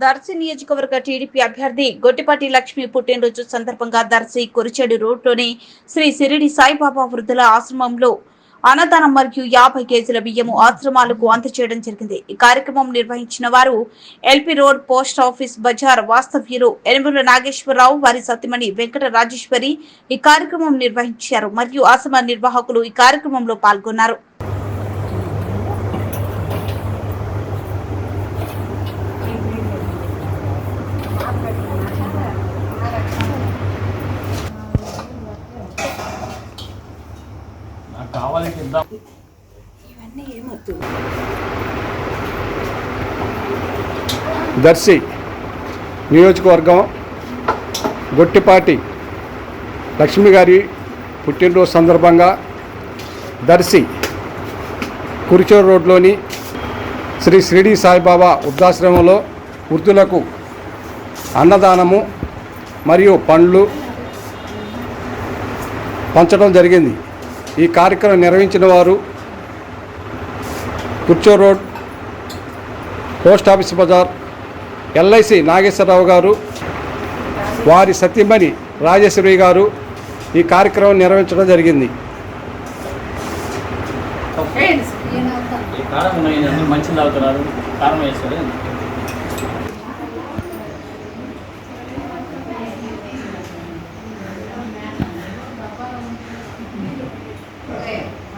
దర్శి నియోజకవర్గ టీడీపీ అభ్యర్థి గొట్టిపాటి లక్ష్మి పుట్టినరోజు సందర్భంగా దర్శి కురిచేడు రోడ్లోని శ్రీ సిరిడి సాయిబాబా వృద్ధుల ఆశ్రమంలో అన్నదానం మరియు యాభై కేజీల బియ్యము ఆశ్రమాలకు అందజేయడం జరిగింది. ఈ కార్యక్రమం నిర్వహించిన వారు ఎల్పి రోడ్ పోస్ట్ ఆఫీస్ బజార్ వాస్తవ్యులు ఎనుమల నాగేశ్వరరావు వారి సత్యమణి వెంకట రాజేశ్వరి ఈ కార్యక్రమం నిర్వహించారు. మరియు ఆశ్రమ నిర్వాహకులు ఈ కార్యక్రమంలో పాల్గొన్నారు. నాకు కావాలి ఇద్దాం దర్శి నియోజకవర్గం గొట్టిపాటి లక్ష్మి గారి పుట్టినరోజు సందర్భంగా దర్శి కురిచూరు రోడ్లోని శ్రీ షిరిడి సాయిబాబా వృద్ధాశ్రమంలో వృద్ధులకు అన్నదానము మరియు పండ్లు పంచడం జరిగింది. ఈ కార్యక్రమం నిర్వహించిన వారు కుర్చో రోడ్ పోస్ట్ ఆఫీస్ బజార్ ఎల్ఐసి నాగేశ్వరరావు గారు వారి సతీమణి రాజేశ్వరి గారు ఈ కార్యక్రమం నిర్వహించడం జరిగింది Thank you. 对。